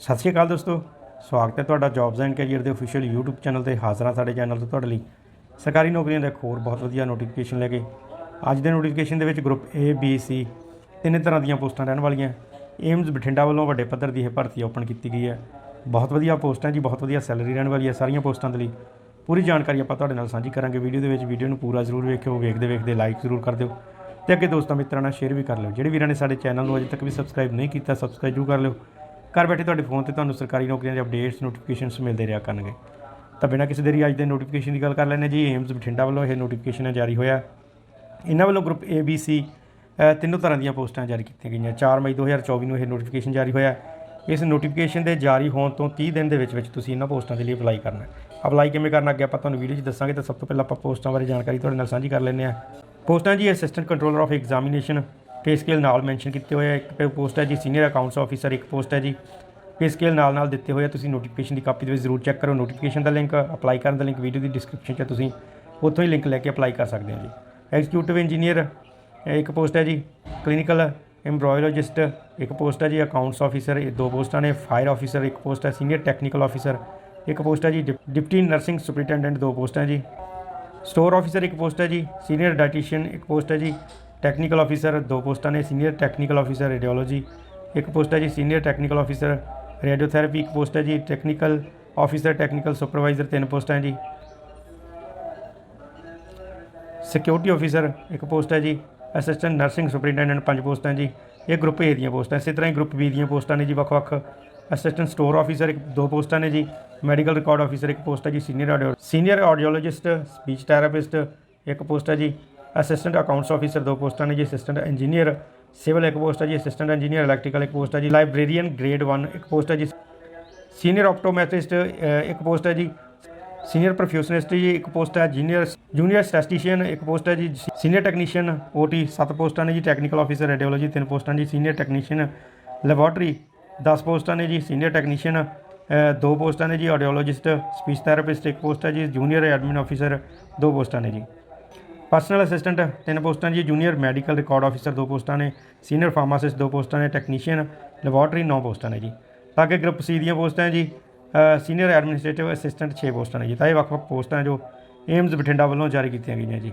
ਸਤਿ ਸ਼੍ਰੀ ਅਕਾਲ ਦੋਸਤੋ, ਸਵਾਗਤ ਹੈ ਤੁਹਾਡਾ ਜੌਬਸ ਐਂਡ ਕੈਰੀਅਰ ਦੇ ਅਫੀਸ਼ੀਅਲ YouTube ਚੈਨਲ ਤੇ ਹਾਜ਼ਰ ਹਾਂ ਸਾਡੇ ਚੈਨਲ 'ਤੇ ਤੁਹਾਡੇ ਲਈ। ਸਰਕਾਰੀ ਨੌਕਰੀਆਂ ਦਾ ਇੱਕ ਹੋਰ ਬਹੁਤ ਵਧੀਆ ਨੋਟੀਫਿਕੇਸ਼ਨ ਲੈ ਕੇ ਅੱਜ ਦੇ ਨੋਟੀਫਿਕੇਸ਼ਨ ਦੇ ਵਿੱਚ ਗਰੁੱਪ A, B, C ਤਿੰਨੇ ਤਰ੍ਹਾਂ ਦੀਆਂ ਪੋਸਟਾਂ ਰਹਿਣ ਵਾਲੀਆਂ। ਏਮਜ਼ ਬਠਿੰਡਾ ਵੱਲੋਂ ਵੱਡੇ ਪੱਧਰ ਦੀ ਇਹ ਭਰਤੀ ਓਪਨ ਕੀਤੀ ਗਈ ਹੈ। ਬਹੁਤ ਵਧੀਆ ਪੋਸਟਾਂ ਜੀ, ਬਹੁਤ ਵਧੀਆ ਸੈਲਰੀ ਰਹਿਣ ਵਾਲੀ ਹੈ ਸਾਰੀਆਂ ਪੋਸਟਾਂ ਦੇ ਲਈ। ਪੂਰੀ ਜਾਣਕਾਰੀ ਆਪਾਂ ਤੁਹਾਡੇ ਨਾਲ ਸਾਂਝੀ ਕਰਾਂਗੇ ਵੀਡੀਓ ਦੇ ਵਿੱਚ। ਵੀਡੀਓ ਨੂੰ ਪੂਰਾ ਜ਼ਰੂਰ ਵੇਖਿਓ, ਵੇਖਦੇ ਵੇਖਦੇ ਲਾਈਕ ਜ਼ਰੂਰ ਕਰ ਦਿਓ। ਤੇ ਅੱਗੇ ਦੋਸਤਾਂ ਮਿੱਤਰਾਂ ਨਾਲ ਸ਼ੇਅਰ ਵੀ ਕਰ ਲਿਓ। ਜਿਹੜੇ ਵੀਰਾਂ ਨੇ ਸਾਡੇ ਚੈਨਲ ਨੂੰ ਅਜੇ ਤੱਕ ਵੀ ਸਬਸਕ੍ਰਾਈਬ ਨਹੀਂ ਕੀਤਾ ਸਬਸਕ੍ਰਾਈਬ ਜ਼ਰੂਰ ਕਰ ਲਿਓ। ਘਰ ਬੈਠੇ ਤੁਹਾਡੇ ਫੋਨ ਤੇ ਤੁਹਾਨੂੰ ਸਰਕਾਰੀ ਨੌਕਰੀਆਂ ਦੇ ਅਪਡੇਟਸ ਨੋਟੀਫਿਕੇਸ਼ਨਸ ਮਿਲਦੇ ਰਿਹਾ ਕਰਨਗੇ। ਤਾਂ ਬਿਨਾਂ ਕਿਸੇ ਦੇਰੀ ਅੱਜ ਦੇ ਨੋਟੀਫਿਕੇਸ਼ਨ ਦੀ ਗੱਲ ਕਰ ਲੈਂਦੇ ਹਾਂ ਜੀ। ਏਮਸ ਬਠਿੰਡਾ ਵੱਲੋਂ ਇਹ ਨੋਟੀਫਿਕੇਸ਼ਨ ਜਾਰੀ ਹੋਇਆ। ਇਹਨਾਂ ਵੱਲੋਂ ਗਰੁੱਪ ਏ ਬੀ ਸੀ ਤਿੰਨੋਂ ਤਰ੍ਹਾਂ ਦੀਆਂ ਪੋਸਟਾਂ ਜਾਰੀ ਕੀਤੀਆਂ ਗਈਆਂ। 4 ਮਈ 2024 ਨੂੰ ਇਹ ਨੋਟੀਫਿਕੇਸ਼ਨ ਜਾਰੀ ਹੋਇਆ। ਇਸ ਨੋਟੀਫਿਕੇਸ਼ਨ ਦੇ ਜਾਰੀ ਹੋਣ ਤੋਂ 30 ਦਿਨ ਦੇ ਵਿੱਚ ਵਿੱਚ ਤੁਸੀਂ ਇਹਨਾਂ ਪੋਸਟਾਂ ਦੇ ਲਈ ਅਪਲਾਈ ਕਰਨਾ ਹੈ। ਅਪਲਾਈ ਕਿਵੇਂ ਕਰਨਾ, ਅੱਗੇ ਆਪਾਂ ਤੁਹਾਨੂੰ ਵੀਡੀਓ 'ਚ ਦੱਸਾਂਗੇ। ਤਾਂ ਸਭ ਤੋਂ ਪਹਿਲਾਂ ਆਪਾਂ ਪੋਸਟਾਂ ਬਾਰੇ ਜਾਣਕਾਰੀ ਤੁਹਾਡੇ ਨਾਲ ਸਾਂਝੀ ਕਰ ਲੈਂਦੇ ਹਾਂ। ਪੋਸਟਾਂ ਜੀ assistant controller of examination pay scale ਨਾਲ ਮੈਂਸ਼ਨ ਕੀਤੇ ਹੋਏ ਆ। ਇੱਕ ਪੋਸਟ ਹੈ ਜੀ ਸੀਨੀਅਰ ਅਕਾਊਂਟਸ ਆਫੀਸਰ ਇੱਕ ਪੋਸਟ ਹੈ ਜੀ। ਪੇ ਸਕੇਲ ਨਾਲ ਨਾਲ ਦਿੱਤੇ ਹੋਏ ਆ। ਤੁਸੀਂ ਨੋਟੀਫਿਕੇਸ਼ਨ ਦੀ ਕਾਪੀ ਦੇ ਵਿੱਚ ਜ਼ਰੂਰ ਚੈੱਕ ਕਰੋ। ਨੋਟੀਫਿਕੇਸ਼ਨ ਦਾ ਲਿੰਕ ਅਪਲਾਈ ਕਰਨ ਦਾ ਲਿੰਕ ਵੀਡੀਓ ਦੀ ਡਿਸਕ੍ਰਿਪਸ਼ਨ 'ਚ ਤੁਸੀਂ ਉੱਥੋਂ ਹੀ ਲਿੰਕ ਲੈ ਕੇ ਅਪਲਾਈ ਕਰ ਸਕਦੇ ਹੋ ਜੀ। ਐਗਜ਼ੀਕਿਊਟਿਵ ਇੰਜੀਨੀਅਰ ਇੱਕ ਪੋਸਟ ਹੈ ਜੀ। ਕਲੀਨਿਕਲ ਐਮਬ੍ਰੋਇਲੋਜਿਸਟ ਇੱਕ ਪੋਸਟ ਹੈ ਜੀ। ਅਕਾਊਂਟਸ ਆਫੀਸਰ ਇਹ ਦੋ ਪੋਸਟਾਂ ਨੇ। ਫਾਇਰ ਆਫੀਸਰ ਇੱਕ ਪੋਸਟ ਹੈ। ਸੀਨੀਅਰ ਟੈਕਨੀਕਲ ਆਫੀਸਰ ਇੱਕ ਪੋਸਟ ਹੈ ਜੀ। ਡਿਪ- ਡਿਪਟੀ ਨਰਸਿੰਗ ਸੁਪਰੀਟੈਂਡੈਂਟ ਦੋ ਪੋਸਟਾਂ ਜੀ। ਸਟੋਰ ਆਫੀਸਰ ਇੱਕ ਪੋਸਟ ਹੈ ਜੀ। ਸੀਨੀਅਰ ਡਾਈਟੀਸ਼ੀਅਨ ਇੱਕ ਪੋਸਟ ਹੈ ਜੀ। ਟੈਕਨੀਕਲ ਆਫੀਸਰ ਦੋ ਪੋਸਟਾਂ ਨੇ ਸੀਨੀਅਰ ਟੈਕਨੀਕਲ ਆਫੀਸਰ ਰੇਡੀਓਲੋਜੀ ਇੱਕ ਪੋਸਟ ਹੈ ਜੀ ਸੀਨੀਅਰ ਟੈਕਨੀਕਲ ਆਫੀਸਰ ਰੇਡੀਓਥੈਰੇਪੀ ਇੱਕ ਪੋਸਟ ਹੈ ਜੀ ਟੈਕਨੀਕਲ ਆਫੀਸਰ ਟੈਕਨੀਕਲ ਸੁਪਰਵਾਈਜ਼ਰ ਤਿੰਨ ਪੋਸਟਾਂ ਜੀ। ਸਿਕਿਉਰਿਟੀ ਆਫੀਸਰ ਇੱਕ ਪੋਸਟ ਹੈ ਜੀ ਅਸਿਸਟੈਂਟ ਨਰਸਿੰਗ ਸੁਪਰੀਡੈਂਡੈਂਟ ਪੰਜ ਪੋਸਟਾਂ ਜੀ। ਇਹ ਗਰੁੱਪ ਏ ਦੀਆਂ ਪੋਸਟਾਂ, ਇਸੇ ਤਰ੍ਹਾਂ ਹੀ ਗਰੁੱਪ ਬੀ ਦੀਆਂ ਪੋਸਟਾਂ ਨੇ ਜੀ ਵੱਖ-ਵੱਖ। ਅਸਿਸਟੈਂਟ ਸਟੋਰ ਆਫੀਸਰ ਇੱਕ, ਦੋ ਪੋਸਟਾਂ ਨੇ ਜੀ। ਮੈਡੀਕਲ ਰਿਕਾਰਡ ਆਫੀਸਰ ਇੱਕ ਪੋਸਟ ਹੈ ਜੀ senior audio senior audiologist speech therapist ਇੱਕ ਪੋਸਟ ਹੈ ਜੀ। ਅਸਿਸਟੈਂਟ ਅਕਾਊਂਟਸ ਆਫੀਸਰ ਦੋ ਪੋਸਟਾਂ ਨੇ ਜੀ, ਅਸਿਸਟੈਂਟ ਇੰਜੀਨੀਅਰ ਸਿਵਲ ਇੱਕ ਪੋਸਟ ਹੈ ਜੀ, ਅਸਿਸਟੈਂਟ ਇੰਜੀਨੀਅਰ ਇਲੈਕਟ੍ਰੀਕਲ ਇੱਕ ਪੋਸਟ ਹੈ ਜੀ, ਲਾਇਬ੍ਰੇਰੀਅਨ ਗ੍ਰੇਡ 1 ਇੱਕ ਪੋਸਟ ਹੈ ਜੀ, ਸੀਨੀਅਰ ਆਪਟੋਮੈਟ੍ਰਿਸਟ ਇੱਕ ਪੋਸਟ ਹੈ ਜੀ, ਸੀਨੀਅਰ ਪਰਫਿਊਸ਼ਨਿਸਟ ਜੀ ਇੱਕ ਪੋਸਟ ਹੈ, ਜੂਨੀਅਰ ਜੂਨੀਅਰ ਸਟੈਟਿਸ਼ੀਅਨ ਇੱਕ ਪੋਸਟ ਹੈ ਜੀ, ਸੀਨੀਅਰ ਟੈਕਨੀਸ਼ੀਅਨ ਓਟੀ ਸੱਤ ਪੋਸਟਾਂ ਨੇ ਜੀ, ਟੈਕਨੀਕਲ ਆਫੀਸਰ ਰੇਡੀਓਲੋਜੀ ਤਿੰਨ ਪੋਸਟਾਂ ਜੀ, ਸੀਨੀਅਰ ਟੈਕਨੀਸ਼ੀਅਨ ਲੈਬੋਰਟਰੀ 10 ਪੋਸਟਾਂ ਨੇ ਜੀ, ਸੀਨੀਅਰ ਟੈਕਨੀਸ਼ੀਅਨ ਦੋ ਪੋਸਟਾਂ ਨੇ ਜੀ, ਆਡੀਓਲੋਜਿਸਟ, ਸਪੀਚ ਥੈਰੇਪਿਸਟ ਇੱਕ ਪੋਸਟ ਹੈ ਜੀ, ਜੂਨੀਅਰ ਐਡਮਿਨ ਆਫੀਸਰ ਦੋ ਪੋਸਟਾਂ ਨੇ ਜੀ। ਪਰਸਨਲ ਅਸਿਸਟੈਂਟ ਤਿੰਨ ਪੋਸਟਾਂ ਜੀ ਜੂਨੀਅਰ ਮੈਡੀਕਲ ਰਿਕਾਰਡ ਆਫੀਸਰ ਦੋ ਪੋਸਟਾਂ ਨੇ ਸੀਨੀਅਰ ਫਾਰਮਾਸਿਸਟ ਦੋ ਪੋਸਟਾਂ ਨੇ ਟੈਕਨੀਸ਼ੀਅਨ ਲੈਬੋਰਟਰੀ ਨੌ ਪੋਸਟਾਂ ਨੇ ਜੀ। ਤਾਂ ਕਿ ਗਰੁੱਪ ਸੀ ਦੀਆਂ ਪੋਸਟਾਂ ਜੀ ਸੀਨੀਅਰ ਐਡਮਿਨਿਸਟ੍ਰੇਟਿਵ ਅਸਿਸਟੈਂਟ 6 ਪੋਸਟਾਂ ਨੇ ਜੀ। ਤਾਂ ਇਹ ਵੱਖ-ਵੱਖ ਪੋਸਟਾਂ ਜੋ ਏਮਜ਼ ਬਠਿੰਡਾ ਵੱਲੋਂ ਜਾਰੀ ਕੀਤੀਆਂ ਗਈਆਂ ਜੀ।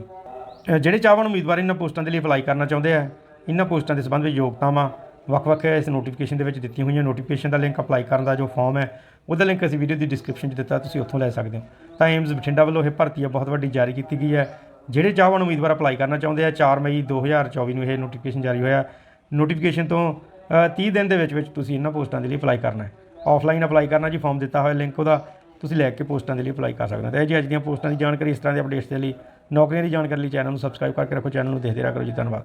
ਜਿਹੜੇ ਚਾਹਵਾਨ ਉਮੀਦਵਾਰ ਇਹਨਾਂ ਪੋਸਟਾਂ ਦੇ ਲਈ ਅਪਲਾਈ ਕਰਨਾ ਚਾਹੁੰਦੇ ਆ, ਇਹਨਾਂ ਪੋਸਟਾਂ ਦੇ ਸੰਬੰਧ ਵਿੱਚ ਯੋਗਤਾਵਾਂ ਵੱਖ-ਵੱਖ ਇਸ ਨੋਟੀਫਿਕੇਸ਼ਨ ਦੇ ਵਿੱਚ ਦਿੱਤੀਆਂ ਹੋਈਆਂ। ਨੋਟੀਫਿਕੇਸ਼ਨ ਦਾ ਲਿੰਕ ਅਪਲਾਈ ਕਰਨ ਦਾ ਜੋ ਫਾਰਮ ਹੈ, ਉਹਦਾ ਲਿੰਕ ਅਸੀਂ ਵੀਡੀਓ ਦੀ ਡਿਸਕ੍ਰਿਪਸ਼ਨ 'ਚ ਦਿੱਤਾ, ਤੁਸੀਂ ਉੱਥੋਂ ਲੈ ਸਕਦੇ ਹੋ। ਤਾਂ ਏਮਜ਼ ਬਠਿੰਡਾ ਵੱਲੋਂ ਇਹ ਭਰਤੀ ਹੈ ਬਹੁਤ ਵੱਡੀ ਜਾਰੀ ਕੀਤੀ ਗਈ ਹੈ। ਜਿਹੜੇ ਚਾਹਵਾਨ ਉਮੀਦਵਾਰ ਅਪਲਾਈ ਕਰਨਾ ਚਾਹੁੰਦੇ ਆ 4 ਮਈ 2024 ਨੂੰ ਇਹ ਨੋਟੀਫਿਕੇਸ਼ਨ ਜਾਰੀ ਹੋਇਆ। ਨੋਟੀਫਿਕੇਸ਼ਨ ਤੋਂ ਅ, 30 ਦਿਨ ਦੇ ਵਿੱਚ ਵਿੱਚ ਤੁਸੀਂ ਇਹਨਾਂ ਪੋਸਟਾਂ ਦੇ ਲਈ ਅਪਲਾਈ ਕਰਨਾ ਹੈ। ਆਫਲਾਈਨ ਅਪਲਾਈ ਕਰਨਾ ਜੀ ਫਾਰਮ ਦਿੱਤਾ ਹੋਇਆ ਲਿੰਕ ਉਹਦਾ ਤੁਸੀਂ ਲੈ ਕੇ ਪੋਸਟਾਂ ਦੇ ਲਈ ਅਪਲਾਈ ਕਰ ਸਕਦੇ ਹੋ। ਤੇ ਇਹ ਜੀ ਅੱਜ ਦੀਆਂ ਪੋਸਟਾਂ ਦੀ ਜਾਣਕਾਰੀ ਇਸ ਤਰ੍ਹਾਂ ਦੇ ਅਪਡੇਟਸ ਦੇ ਲਈ ਨੌਕਰੀਆਂ ਦੀ ਜਾਣਕਾਰੀ ਲਈ ਚੈਨਲ ਨੂੰ ਸਬਸਕ੍ਰਾਈਬ ਕਰਕੇ ਰੱਖੋ ਚੈਨਲ ਨੂੰ ਦੇਖਦੇ ਰਿਹਾ। ਕਰੋ ਜੀ ਧੰਨਵਾਦ।